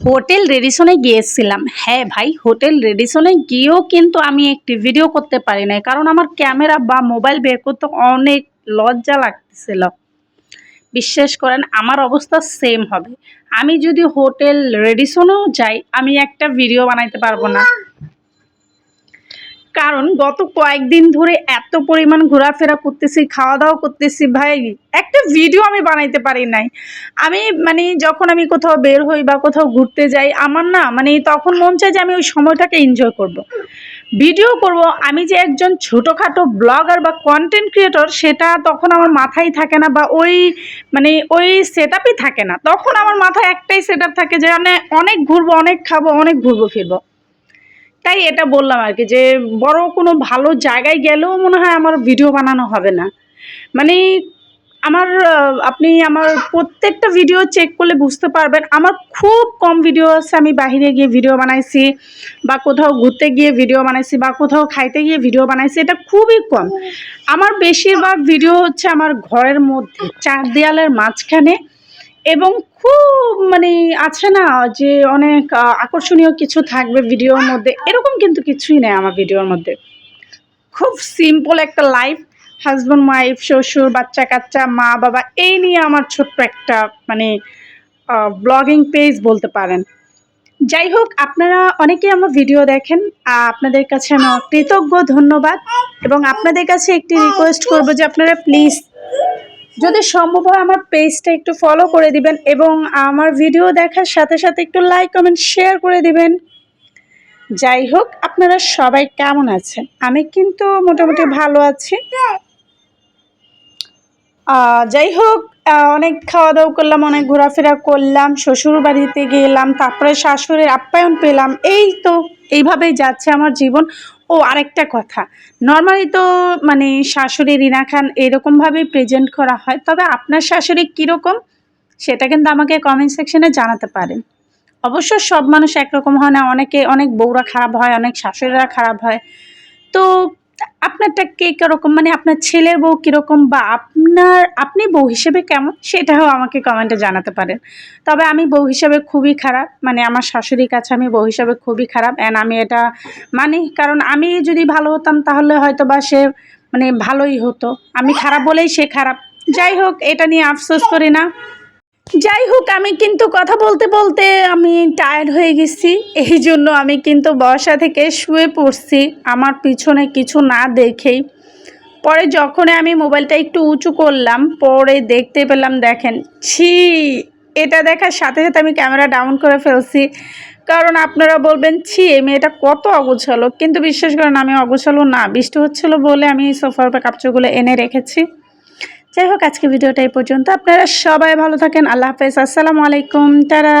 Hotel রেডিসনে গিয়েছিলাম। হ্যাঁ ভাই, হোটেল রেডিসনে গিয়েও কিন্তু আমি একটি ভিডিও করতে পারি নাই, কারণ আমার ক্যামেরা বা মোবাইল বের করতে অনেক লজ্জা লাগতেছিল। বিশ্বাস করেন, আমার অবস্থা সেম হবে। আমি যদি হোটেল রেডিসনেও যাই, আমি একটা ভিডিও বানাইতে পারব না। কারণ গত কয়েকদিন ধরে এত পরিমাণ ঘোরাফেরা করতেছি খাওয়া দাওয়া করতেছি ভাই। একটা ভিডিও আমি বানাইতে পারি নাই। আমি মানে যখন আমি কোথাও বের হই বা কোথাও ঘুরতে যাই, আমার না মানে তখন মন চায় যে আমি ওই সময়টাকে এনজয় করব। ভিডিও করব, আমি যে একজন ছোটোখাটো ব্লগার বা কন্টেন্ট ক্রিয়েটর সেটা তখন আমার মাথায় থাকে না বা ওই মানে ওই সেট থাকে না। তখন আমার মাথায় একটাই সেট থাকে যে মানে অনেক ঘুরবো, অনেক খাব, অনেক ঘুরবো, ফিরবো। তাই এটা বললাম আর কি যে বড় কোনো ভালো জায়গায় গেলেও মনে হয় আমার ভিডিও বানানো হবে না। মানে আমার আপনি আমার প্রত্যেকটা ভিডিও চেক করলে বুঝতে পারবেন, আমার খুব কম ভিডিও আছে, আমি বাইরে গিয়ে ভিডিও বানাইছি বা কোথাও ঘুরতে গিয়ে ভিডিও বানাইছি বা কোথাও খাইতে গিয়ে ভিডিও বানাইছি, এটা খুবই কম। আমার বেশিরভাগ ভিডিও হচ্ছে আমার ঘরের মধ্যে, চার দেয়ালের মাঝখানে এবং খুব মানে আছে না যে অনেক আকর্ষণীয় কিছু থাকবে ভিডিওর মধ্যে। এরকম কিন্তু কিছুই নেই আমার ভিডিওর মধ্যে। খুব সিম্পল একটা লাইফ হাজব্যান্ড ওয়াইফ শ্বশুর, বাচ্চা, কাচ্চা, মা, বাবা, এই নিয়ে আমার ছোট্ট একটা মানে ব্লগিং পেজ বলতে পারেন। যাই হোক, আপনারা অনেকেই আমার ভিডিও দেখেন। আপনাদের কাছে আমার কৃতজ্ঞ ধন্যবাদ। এবং আপনাদের কাছে একটি রিকোয়েস্ট করব যে আপনারা প্লিজ যদি সম্ভব হয় আমার পেজটা একটু ফলো করে দিবেন এবং আমার ভিডিও দেখার সাথে সাথে একটু লাইক কমেন্ট শেয়ার করে দিবেন। যাই হোক, আপনারা সবাই কেমন আছেন? আমি কিন্তু মোটামুটি ভালো আছি। যাই হোক অনেক খাওয়া দাওয়া করলাম, অনেক ঘোরাফেরা করলাম শ্বশুর বাড়িতে গেলাম, তারপরে শাশুড়ির আপ্যায়ন পেলাম। এই তো এইভাবেই যাচ্ছে আমার জীবন। ও, আরেকটা কথা। নর্মালি তো মানে শাশুড়ি রিনা খান এরকমভাবেই প্রেজেন্ট করা হয়, তবে আপনার শাশুড়ি কীরকম সেটা কিন্তু আমাকে কমেন্ট সেকশনে জানাতে পারেন। অবশ্য সব মানুষ একরকম হয় না, অনেকে অনেক বউরা খারাপ হয়, অনেক শাশুড়িরা খারাপ হয়। তো আপনারটা কে কীরকম? মানে আপনার ছেলের বউ কীরকম বা আপনার, আপনি বউ হিসেবে কেমন? সেটাও আমাকে কমেন্টে জানাতে পারেন। তবে আমি বউ হিসেবে খুবই খারাপ। মানে আমার শাশুড়ির কাছে আমি বউ হিসেবে খুবই খারাপ। অ্যান্ড আমি এটা মানি। কারণ আমি যদি ভালো হতাম, তাহলে হয়তো বা সে মানে ভালোই হতো। আমি খারাপ বলেই সে খারাপ। যাই হোক, এটা নিয়ে আফসোস করি না। যাই হোক, আমি কিন্তু কথা বলতে বলতে আমি টায়ার্ড হয়ে গেছি। এই জন্য আমি কিন্তু বসা থেকে শুয়ে পড়ছি আমার পিছনে কিছু না দেখেই। পরে যখন আমি মোবাইলটা একটু উঁচু করলাম, পরে দেখতে পেলাম, দেখেন, ছি, এটা দেখার সাথে সাথে আমি ক্যামেরা ডাউন করে ফেলছি। কারণ আপনারা বলবেন, ছি, এই মেয়েটা কত অগোছালো। কিন্তু বিশ্বাস করেন, আমি অগোছালো না। বৃষ্টি হচ্ছিল বলে আমি সোফার উপর কাপড়গুলো এনে রেখেছি। যাই হোক আজকে ভিডিওটা এই পর্যন্ত। আপনারা সবাই ভালো থাকেন। আল্লাহ হাফেজ। আসসালামু আলাইকুম। তারা